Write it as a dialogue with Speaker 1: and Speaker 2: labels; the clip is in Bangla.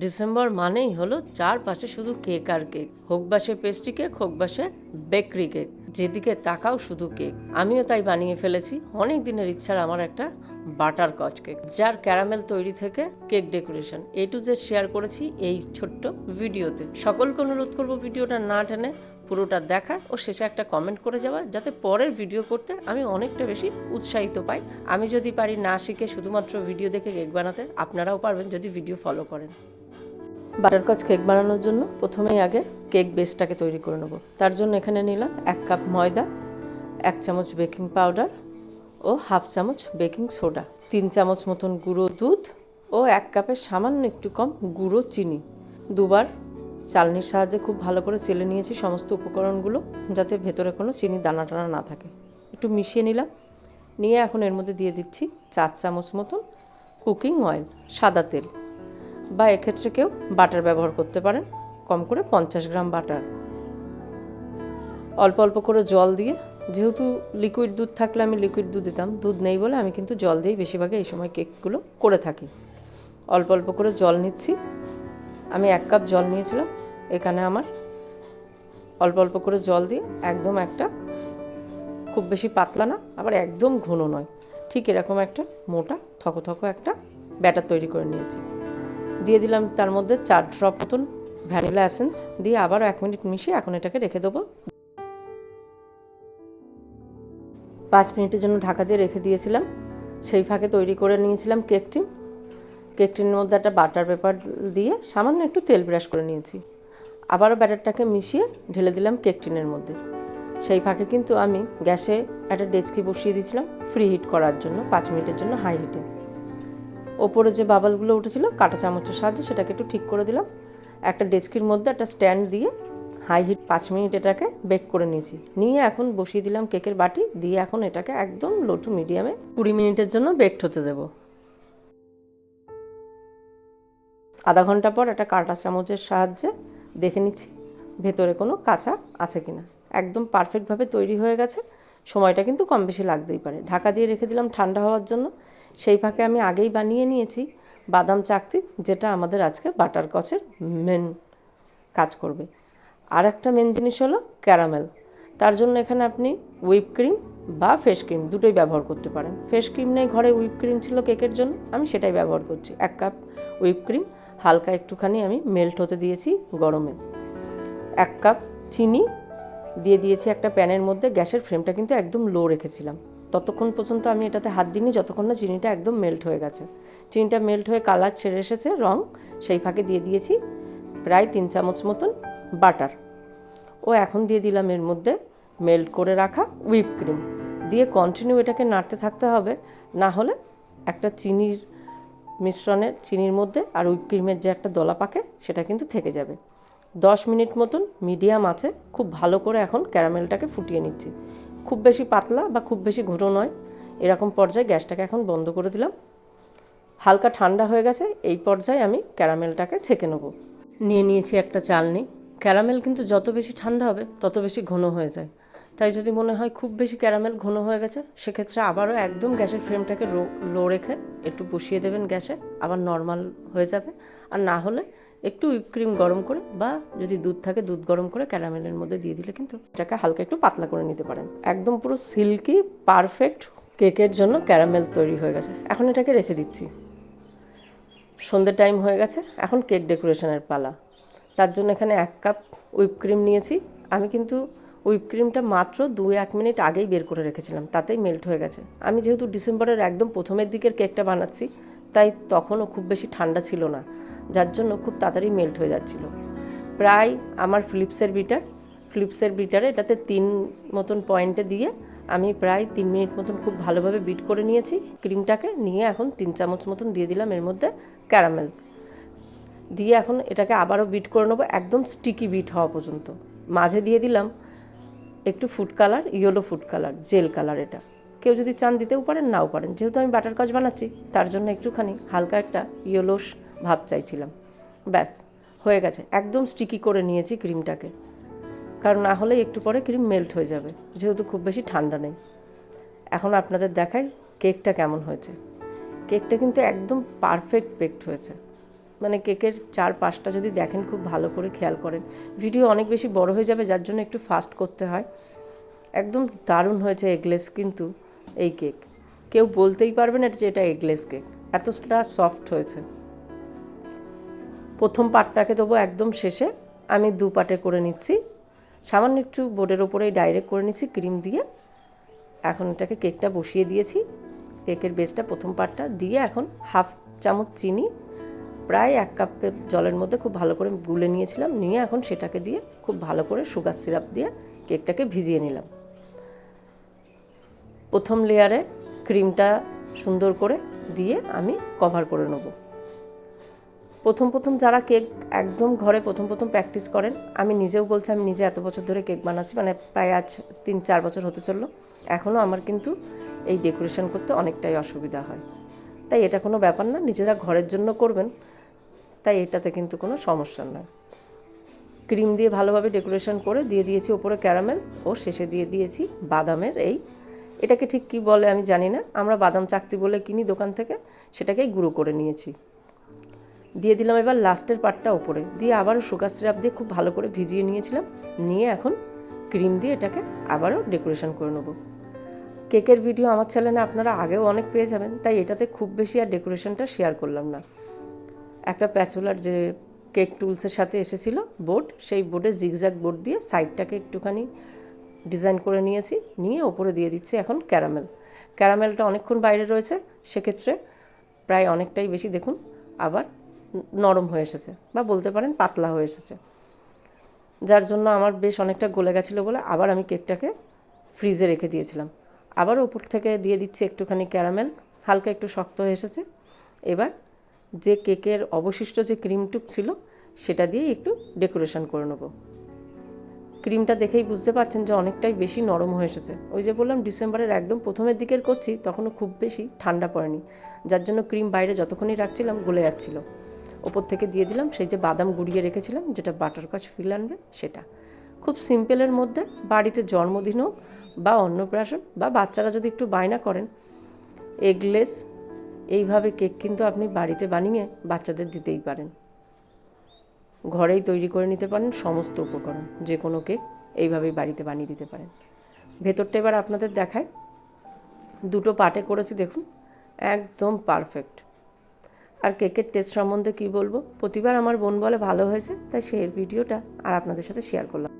Speaker 1: ডিসেম্বর মানেই হলো চারপাশে শুধু কেক আর কেক। হোক বাসে পেস্ট্রি কেক, হোক বাসে বেকরি কেক, যেদিকে তাকাও শুধু কেক। আমিও তাই বানিয়ে ফেলেছি। অনেক দিনের ইচ্ছার আমার একটা বাটার কচ কেক, যার ক্যারামেল তৈরি থেকে cake decoration. A to Z share করেছি এই ছোট্ট ভিডিওতে। সকলকে অনুরোধ করব ভিডিওটা না টেনে পুরোটা দেখার ও শেষে একটা কমেন্ট করে যাওয়ার, যাতে পরের ভিডিও করতে আমি অনেকটা বেশি উৎসাহিত পাই। আমি যদি পারি না শিখে শুধুমাত্র ভিডিও দেখে কেক বানাতে, আপনারাও পারবেন যদি ভিডিও ফলো করেন। বাটারকচ কেক বানানোর জন্য প্রথমেই আগে কেক বেসটাকে তৈরি করে নেব। তার জন্য এখানে নিলাম এক কাপ ময়দা, এক চামচ বেকিং পাউডার ও হাফ চামচ বেকিং সোডা, তিন চামচ মতন গুঁড়ো দুধ ও এক কাপের সামান্য একটু কম গুঁড়ো চিনি। দুবার চালনির সাহায্যে খুব ভালো করে চেলে নিয়েছি সমস্ত উপকরণগুলো যাতে ভেতরে কোনো চিনি দানা টানা না থাকে। একটু মিশিয়ে নিলাম। নিয়ে এখন এর মধ্যে দিয়ে দিচ্ছি চার চামচ মতন কুকিং অয়েল, সাদা তেল বা এক্ষেত্রে কেউ বাটার ব্যবহার করতে পারেন, কম করে পঞ্চাশ গ্রাম বাটার। অল্প অল্প করে জল দিয়ে যেহেতু লিকুইড দুধ থাকলে আমি লিকুইড দুধ দিতাম, দুধ নেই বলে আমি কিন্তু জল দিয়েই বেশিরভাগে এই সময় কেকগুলো করে থাকি। অল্প অল্প করে জল নিচ্ছি। আমি এক কাপ জল নিয়েছিলাম, এখানে আমার অল্প অল্প করে জল দিয়ে একদম একটা খুব বেশি পাতলা না, আবার একদম ঘন নয়। ঠিক এরকম একটা মোটা থকো একটা ব্যাটার তৈরি করে নিয়েছি। দিয়ে দিলাম তার মধ্যে চার ড্রপ মতন ভ্যানিলা অ্যাসেন্স দিয়ে আবারও এক মিনিট মিশিয়ে এখন এটাকে রেখে দেবো পাঁচ মিনিটের জন্য ঢাকা দিয়ে রেখে দিয়েছিলাম। সেই ফাঁকে তৈরি করে নিয়েছিলাম কেক টিন কেক টিনের মধ্যে একটা বাটার পেপার দিয়ে সামান্য একটু তেল ব্রাশ করে নিয়েছি। আবারও ব্যাটারটাকে মিশিয়ে ঢেলে দিলাম কেক টিনের মধ্যে। সেই ফাঁকে কিন্তু আমি গ্যাসে একটা ডেচকি বসিয়ে দিয়েছিলাম ফ্রি হিট করার জন্য, পাঁচ মিনিটের জন্য হাই হিটে। ওপরে যে বাবলগুলো উঠেছিল, কাঁটা চামচের সাহায্যে সেটাকে একটু ঠিক করে দিলাম। একটা ডেচকির মধ্যে একটা স্ট্যান্ড দিয়ে হাই হিট পাঁচ মিনিট এটাকে বেক করে নিয়েছি। নিয়ে এখন বসিয়ে দিলাম কেকের বাটি, দিয়ে এখন এটাকে একদম লো টু মিডিয়ামে কুড়ি মিনিটের জন্য বেকড হতে দেবো। আধা ঘণ্টা পর একটা কাঁটা চামচের সাহায্যে দেখে নিচ্ছি ভেতরে কোনো কাঁচা আছে কিনা। একদম পারফেক্টভাবে তৈরি হয়ে গেছে। সময়টা কিন্তু কম বেশি লাগতেই পারে। ঢাকা দিয়ে রেখে দিলাম ঠান্ডা হওয়ার জন্য। সেই ফাঁকে আমি আগেই বানিয়ে নিয়েছি বাদাম চাকতি, যেটা আমাদের আজকে বাটার কচের মেন কাজ করবে। আর একটা মেন জিনিস হলো ক্যারামেল তার জন্য এখানে আপনি হুইপ ক্রিম বা ফেস ক্রিম দুটোই ব্যবহার করতে পারেন। ফেস ক্রিম নেই ঘরে হুইপ ক্রিম ছিল কেকের জন্য, আমি সেটাই ব্যবহার করছি। এক কাপ হুইপ ক্রিম হালকা একটুখানি আমি মেল্ট হতে দিয়েছি গরমে। এক কাপ চিনি দিয়ে দিয়েছি একটা প্যানের মধ্যে, গ্যাসের ফ্লেমটা কিন্তু একদম লো রেখেছিলাম। ততক্ষণ পর্যন্ত আমি এটাতে হাত দিইনি, যতক্ষণ না চিনিটা একদম মেল্ট হয়ে গেছে। চিনিটা মেল্ট হয়ে কালার ছেড়ে এসেছে, রং সেই ফাঁকে দিয়ে দিয়েছি, প্রায় তিন চামচ মতন বাটার। ও এখন দিয়ে দিলাম এর মধ্যে মেল্ট করে রাখা হুইপ ক্রিম। দিয়ে কন্টিনিউ এটাকে নাড়তে থাকতে হবে, না হলে একটা চিনির মিশ্রণের, চিনির মধ্যে আর হুইপ ক্রিমের যে একটা দলা পাকে, সেটা কিন্তু থেকে যাবে। দশ মিনিট মতন মিডিয়াম আছে, খুব ভালো করে এখন ক্যারামেলটাকে ফুটিয়ে নিচ্ছি। খুব বেশি পাতলা বা খুব বেশি ঘুরো নয়, এরকম পর্যায়ে গ্যাসটাকে এখন বন্ধ করে দিলাম। হালকা ঠান্ডা হয়ে গেছে, এই পর্যায়ে আমি ক্যারামেলটাকে ছেঁকে নেব। নিয়ে নিয়েছি একটা চালনি। ক্যারামেল কিন্তু যত বেশি ঠান্ডা হবে, তত বেশি ঘন হয়ে যায়। তাই যদি মনে হয় খুব বেশি ক্যারামেল ঘন হয়ে গেছে, সেক্ষেত্রে আবারও একদম গ্যাসের ফ্লেমটাকে লো রেখে একটু বসিয়ে দেবেন গ্যাসে, আবার নর্মাল হয়ে যাবে। আর না হলে একটু ক্রিম গরম করে বা যদি দুধ থাকে, দুধ গরম করে ক্যারামেলের মধ্যে দিয়ে দিলে কিন্তু এটাকে হালকা একটু পাতলা করে নিতে পারেন। একদম পুরো সিল্কি, পারফেক্ট কেকের জন্য ক্যারামেল তৈরি হয়ে গেছে। এখন এটাকে রেখে দিচ্ছি। সন্ধ্যে টাইম হয়ে গেছে, এখন কেক ডেকোরেশনের পালা। তার জন্য এখানে এক কাপ হুইপ ক্রিম নিয়েছি। আমি কিন্তু হুইপ ক্রিমটা মাত্র দু এক মিনিট আগেই বের করে রেখেছিলাম, তাতেই মেল্ট হয়ে গেছে। আমি যেহেতু ডিসেম্বরের একদম প্রথমের দিকের কেকটা বানাচ্ছি, তাই তখনও খুব বেশি ঠান্ডা ছিল না, যার জন্য খুব তাড়াতাড়ি মেল্ট হয়ে যাচ্ছিল। প্রায় আমার ফ্লিপসের বিটার ফ্লিপসের বিটারে এটাতে তিন মতন পয়েন্টে দিয়ে আমি প্রায় তিন মিনিট মতন খুব ভালোভাবে বিট করে নিয়েছি। ক্রিমটাকে নিয়ে এখন তিন চামচ মতন দিয়ে দিলাম, এর মধ্যে ক্যারামেল দিয়ে এখন এটাকে আবারও বিট করে নেব, একদম স্টিকি বিট হওয়া পর্যন্ত। মাঝে দিয়ে দিলাম একটু food colour yellow food colour gel colour এটা। কেউ যদি চান দিতেও পারেন, নাও পারেন। যেহেতু আমি বাটার কাজ বানাচ্ছি, তার জন্য একটুখানি হালকা একটা ইয়েলোস ভাব চাইছিলাম। ব্যাস, হয়ে গেছে। একদম স্টিকি করে নিয়েছি ক্রিমটাকে কারণ না হলে একটু পরে ক্রিম মেল্ট হয়ে যাবে, যেহেতু খুব বেশি ঠান্ডা নেই। এখন আপনাদের দেখাই কেকটা কেমন হয়েছে। কেকটা কিন্তু একদম পারফেক্ট বেকড হয়েছে। মানে কেকের চার পাঁচটা যদি দেখেন খুব ভালো করে খেয়াল করেন। ভিডিও অনেক বেশি বড় হয়ে যাবে, যার জন্য একটু ফাস্ট করতে হয়। একদম দারুণ হয়েছে এগলেস কিন্তু এই কেক। কেউ বলতেই পারবে না যে এটা এগলেস কেক। এতটা সফট হয়েছে। প্রথম পাটটাকে দেবো একদম শেষে। আমি দু পাটে করে নিচ্ছি। সামান্য একটু বোর্ডের ওপরেই ডাইরেক্ট করে নিচ্ছি, ক্রিম দিয়ে। এখন এটাকে কেকটা বসিয়ে দিয়েছি। কেকের বেসটা প্রথম পাটটা দিয়ে এখন হাফ চামচ চিনি প্রায় এক কাপের জলের মধ্যে খুব ভালো করে গুলে নিয়েছিলাম, নিয়ে এখন সেটাকে দিয়ে খুব ভালো করে সুগার সিরাপ দিয়ে কেকটাকে ভিজিয়ে নিলাম। প্রথম লেয়ারে ক্রিমটা সুন্দর করে দিয়ে আমি কভার করে নেব। প্রথম প্রথম যারা কেক একদম ঘরে প্রথম প্রথম প্র্যাকটিস করেন, আমি নিজেও বলছি, আমি নিজে এত বছর ধরে কেক বানাচ্ছি মানে প্রায় আজ তিন চার বছর হতে চলল এখনও আমার কিন্তু এই ডেকোরেশন করতে অনেকটাই অসুবিধা হয়। তাই এটা কোনো ব্যাপার না, নিজেরা ঘরের জন্য করবেন। তাই এটাতে কিন্তু কোনো সমস্যা নয়। ক্রিম দিয়ে ভালোভাবে ডেকোরেশন করে দিয়ে দিয়েছি ওপরে ক্যারামেল ও শেষে দিয়ে দিয়েছি বাদামের এই। এটাকে ঠিক কি বলে আমি জানি না, আমরা বাদাম চাকতি বলে কিনি দোকান থেকে, সেটাকেই গুঁড়ো করে নিয়েছি। দিয়ে দিলাম এবার লাস্টের পার্টটা ওপরে, দিয়ে আবারও সুগার সিরাপ দিয়ে খুব ভালো করে ভিজিয়ে নিয়েছিলাম, নিয়ে এখন ক্রিম দিয়ে এটাকে আবারও ডেকোরেশন করে নেব। কেকের ভিডিও আমার চ্যানেলে আপনারা আগেও অনেক পেয়ে যাবেন, তাই এটাতে খুব বেশি আর ডেকোরেশনটা শেয়ার করলাম না। একটা প্যাচুলার যে কেক টুলসের সাথে এসেছিল বোর্ড, সেই বোর্ডে জিগজ্যাগ বোর্ড দিয়ে সাইডটাকে একটুখানি ডিজাইন করে নিয়েছি, নিয়ে ওপরে দিয়ে দিচ্ছি এখন ক্যারামেল। ক্যারামেলটা অনেকক্ষণ বাইরে রয়েছে, সেক্ষেত্রে প্রায় অনেকটাই বেশি দেখুন আবার নরম হয়ে এসেছে বা বলতে পারেন পাতলা হয়ে এসেছে। যার জন্য আমার বেশ অনেকটা গলে গেছিল বলে আবার আমি কেকটাকে ফ্রিজে রেখে দিয়েছিলাম। আবার ওপর থেকে দিয়ে দিচ্ছি একটুখানি ক্যারামেল, হালকা একটু শক্ত হয়ে এসেছে। এবার যে কেকের অবশিষ্ট যে ক্রিমটুক ছিল, সেটা দিয়ে একটু ডেকোরেশন করে নেব। ক্রিমটা দেখেই বুঝতে পারছেন যে অনেকটাই বেশি নরম হয়ে এসেছে। ওই যে বললাম, ডিসেম্বরের একদম প্রথমের দিকের করছি তখনও খুব বেশি ঠান্ডা পড়েনি, যার জন্য ক্রিম বাইরে যতক্ষণই রাখছিলাম গলে যাচ্ছিল। ওপর থেকে দিয়ে দিলাম সেই যে বাদাম গুঁড়িয়ে রেখেছিলাম, যেটা বাটার কাছ ফিল আনবে, সেটা। খুব সিম্পলের মধ্যে বাড়িতে জন্মদিন হোক বা অন্নপ্রাশন বা বাচ্চারা যদি একটু বায়না করেন এগলেস এইভাবে কেক কিন্তু আপনি বাড়িতে বানিয়ে বাচ্চাদের দিতেই পারেন। ঘরেই তৈরি করে নিতে পারেন, সমস্ত উপকরণ যে কোনো কেক এইভাবেই বাড়িতে বানিয়ে দিতে পারেন। ভেতরটা এবার আপনাদের দেখায় দুটো পাটে করেছি, দেখুন, একদম পারফেক্ট। আর কেকের টেস্ট সম্বন্ধে কি বলব? প্রতিবার আমার বোন বলে ভালো হয়েছে, তাই সেই ভিডিওটা আর আপনাদের সাথে শেয়ার করলাম।